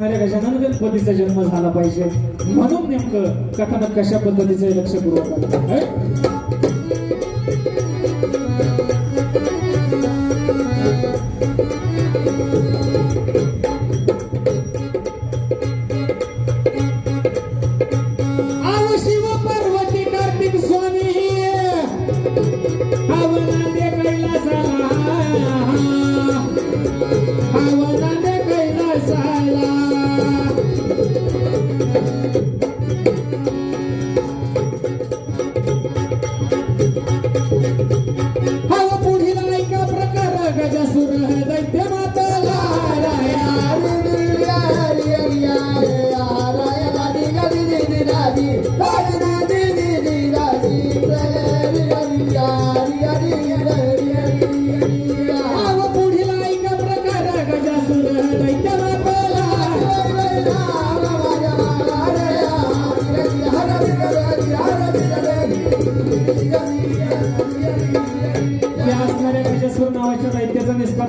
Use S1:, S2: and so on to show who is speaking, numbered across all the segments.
S1: सांगणाऱ्या गजानन गणपतीचा जन्म झाला पाहिजे म्हणून नेमकं कथानक कशा पद्धतीचं लक्षपूर्वक आहे.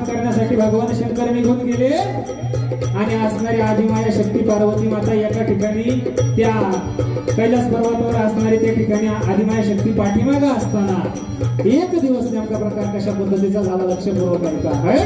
S1: करण्यासाठी भगवान शंकर निघून गेले. आणि असणारी आदिमाया शक्ती पार्वती माता एका ठिकाणी त्या कैलास पर्वतावर असणारी त्या ठिकाणी आदिमाया शक्ती पाठीमागा असताना एक दिवस नेमका प्रकार कशा पद्धतीचा झाला लक्षपूर्वक ऐका.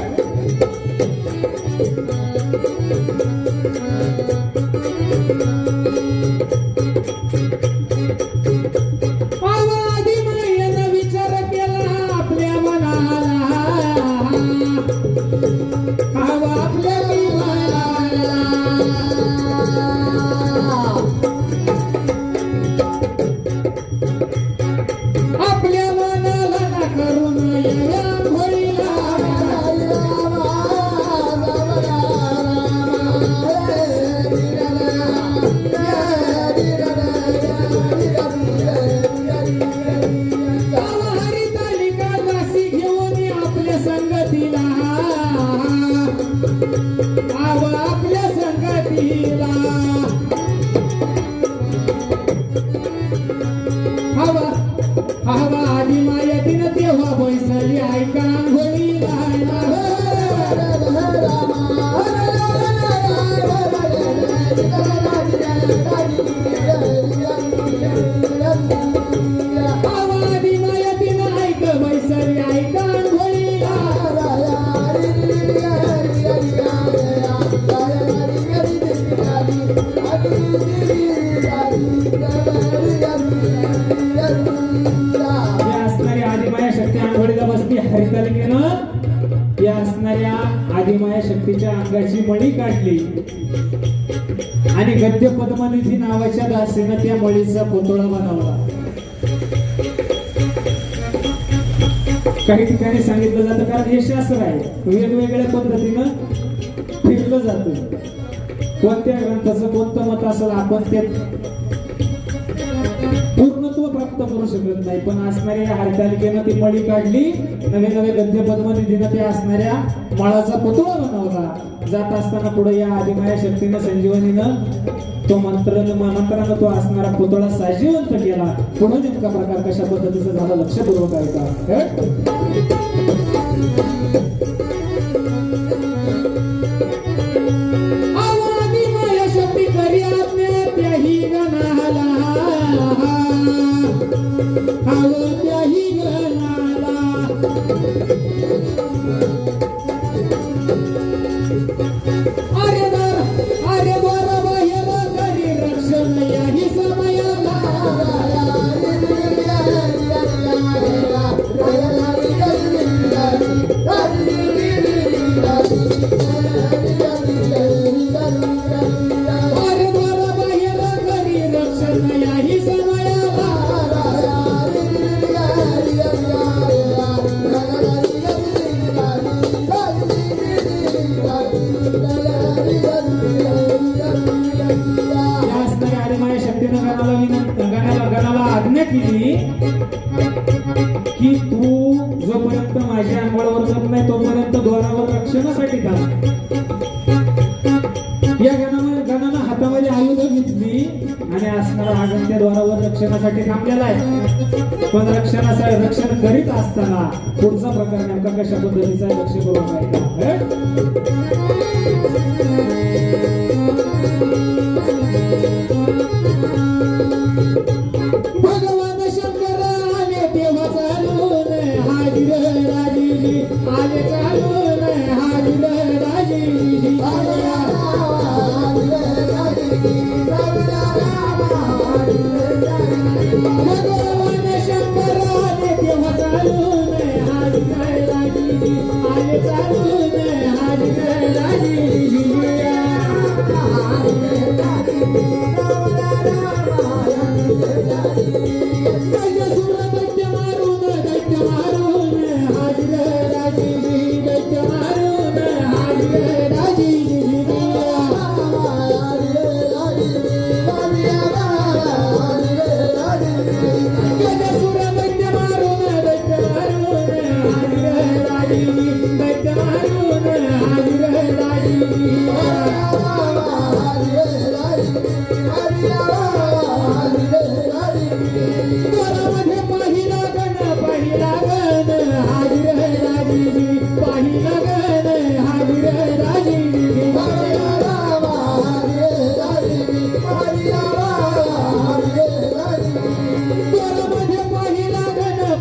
S1: पद्मनिधी नावाच्या दासीनं त्या मळीचा पुतळा बनवला. काही ठिकाणी सांगितलं जातं कारण हे शास्त्र आहे. वेगवेगळ्या पद्धतीनं फिरलं जातं. कोणत्या ग्रंथाचं कोणतं मत असेल आपण ते पूर्णत्व प्राप्त करू शकत नाही. पण असणाऱ्या हरतालिकेनं ती मळी काढली नवे नवे गद्य पद्मनिधीनं ते असणाऱ्या मळाचा पुतळा बनवला. जात असताना पुढे या अधिमाया शक्तीनं संजीवनीनं तो मंत्र मंत्रानं तो असणारा पुतळा साजीवंत केला पुढे नेमका प्रकार कशा पद्धतीचा झाला? लक्षपूर्वक ऐका. करण्यासाठी थांबलेला आहे. पण रक्षणाचं रक्षण करीत असताना पुढचा प्रकार नेमका कशा पद्धतीचा लक्ष करून राहिला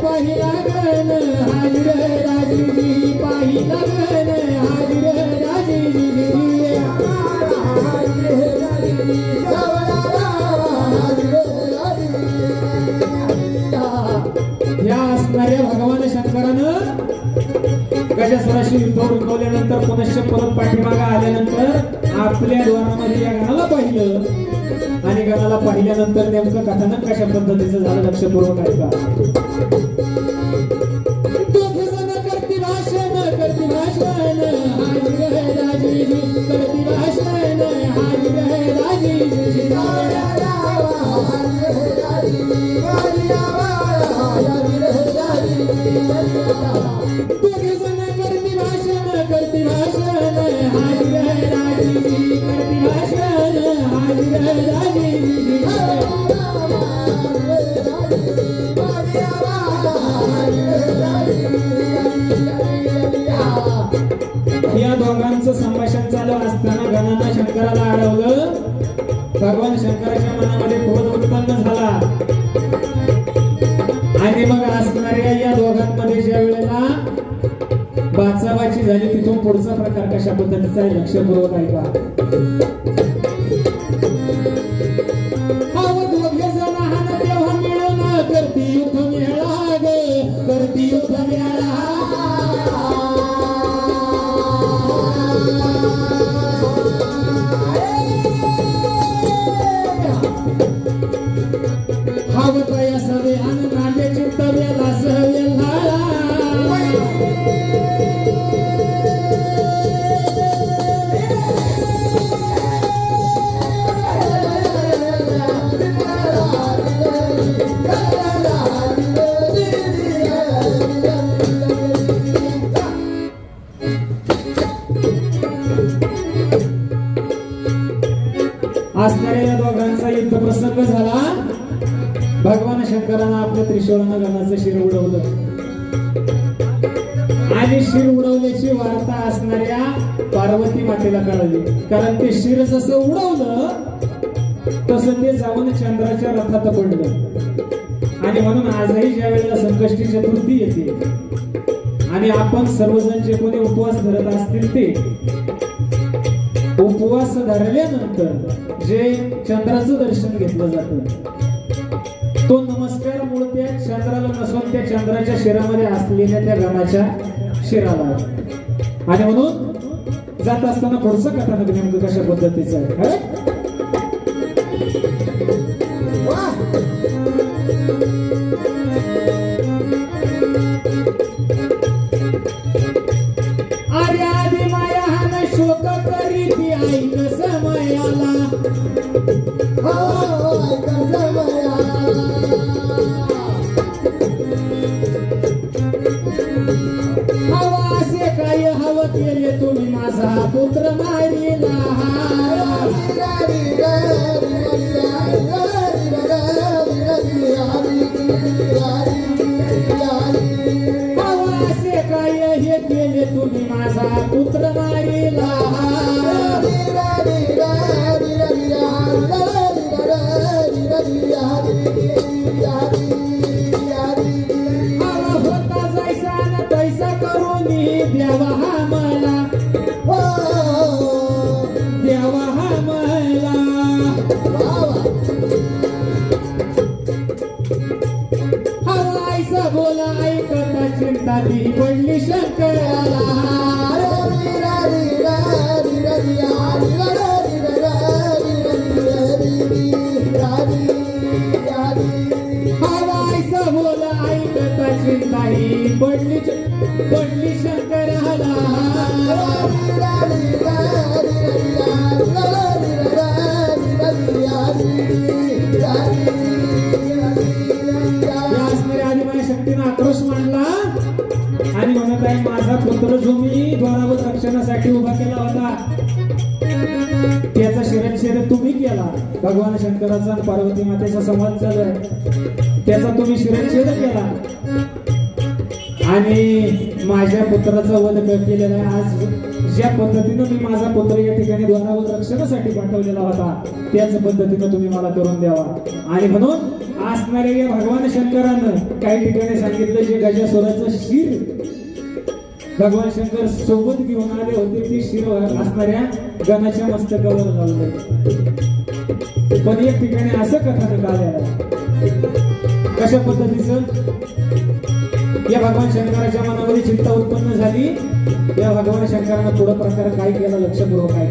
S1: पहिला गण या असणाऱ्या भगवान शंकरानं गजस्वराशी युद्ध उठवल्यानंतर पुनश्च परत पाठीमागा आल्यानंतर आपल्या द्वारामध्ये पाहिलं. आणि गाणाला पाहिल्यानंतर नेमकं कथानक कशा पद्धतीचं झालं लक्षपूर्वक ऐका. Thank you. या दोघांचं संभाषण चालू असताना गणानं शंकराला अडवलं. भगवान शंकराच्या मनामध्ये क्रोध उत्पन्न झाला. आणि मग असणाऱ्या या दोघांमध्ये ज्या वेळेला बाचाबाची झाली तिथून पुढचा प्रकार कशा पद्धतीचा आहे लक्षपूर्वक ऐका. असणाऱ्या या दोघांचा युद्ध प्रसंग झाला. भगवान शंकरानं आपल्या त्रिशूळानं गणाचं शिर उडवलं. आणि शिर उडवल्याची वार्ता असणाऱ्या पार्वती मातेला कळाली. कारण ते शिर जसं उडवलं तसं ते जाऊन चंद्राच्या रथात पडलं. आणि म्हणून आजही ज्या वेळेला संकष्टी चतुर्थी येते आणि आपण सर्वजण जे कोणी उपवास धरत असतील ते उपवास धरल्यानंतर जे चंद्राचं दर्शन घेतलं जातं तो नमस्कार मूळ त्या चंद्राला नसून त्या चंद्राच्या शिरामध्ये असलेल्या त्या गणाच्या शिराला. आणि म्हणून जात असताना पुढचं कथानक नेमकं कशा पद्धतीचं आहे? ऐकता चिंता ती पडली शंकराला हवा ऐसा बोला ऐकता चिंता ही पडली पडली पुत्राचा वध केलेला आहे. आज ज्या पद्धतीनं मी माझा पुत्र या ठिकाणी द्वारावर रक्षणासाठी पाठवलेला होता त्याच पद्धतीनं तुम्ही मला करून द्यावा. आणि म्हणून असणाऱ्या या भगवान शंकरानं काही ठिकाणी सांगितलं जे गजासुराचं शिर भगवान शंकर सोबत घेऊन आले होते ते शिर असणाऱ्या गणाच्या मस्तकावर लावले. पण एक ठिकाणी असं कथानक आलेलं कशा पद्धतीचं? या भगवान शंकराच्या मनामध्ये चिंता उत्पन्न झाली. या भगवान शंकरानं पुढं प्रकार काय केला? लक्षपूर्वक काय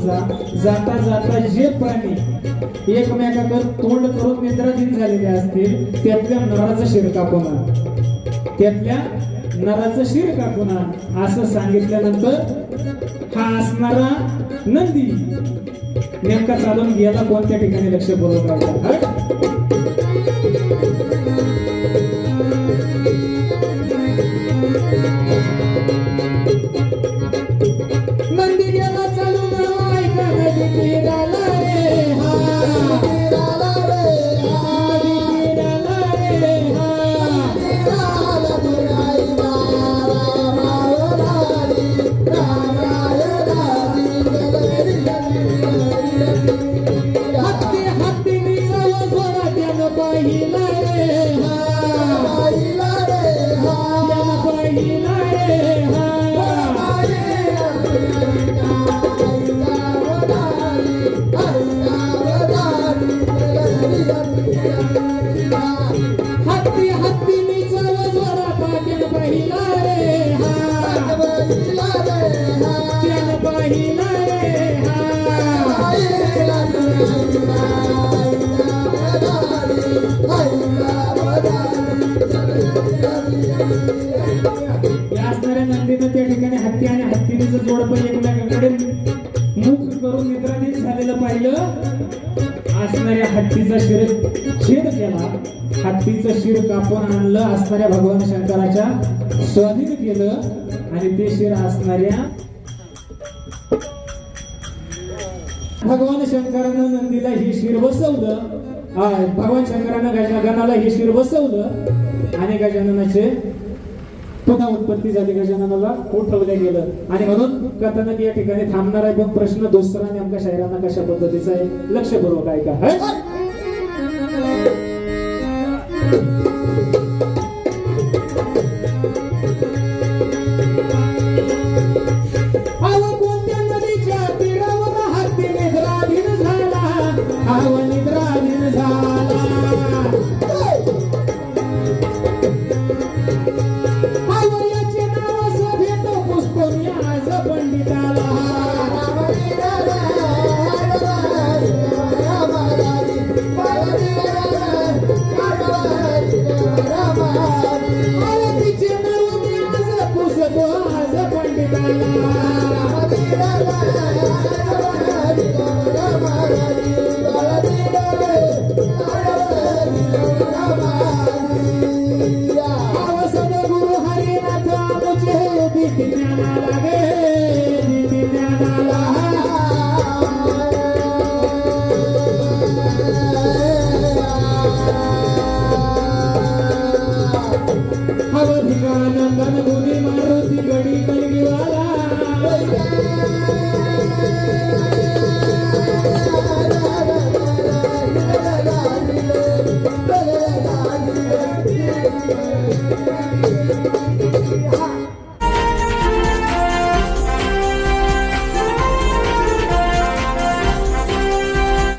S1: समजा जाता जाता जे प्राणी एकमेकाकडे तोंड करून मित्राधीन झालेले असतील त्यातल्या नराचं शिर कापून त्यातल्या नराचं शिर कापून असं सांगितल्यानंतर हा असणारा नंदी नेमका चालून गेला कोणत्या ठिकाणी लक्षपूर्वक हत्तीचं आणलं असणाऱ्या भगवान शंकराच्या स्वाधीन केलं आणि ते शिर असणाऱ्या भगवान शंकरानं नंदीला हे शिर बसवलं. भगवान शंकरानं गजाननाला हे शिर बसवलं आणि गजाननाचे पुन्हा उत्पत्ती झाली गजाननाला उठवलं गेलं. आणि म्हणून कथानक या ठिकाणी थांबणार आहे पण प्रश्न दुसरा नेमका शायरांना कशा पद्धतीचा आहे लक्षपूर्वक ऐका.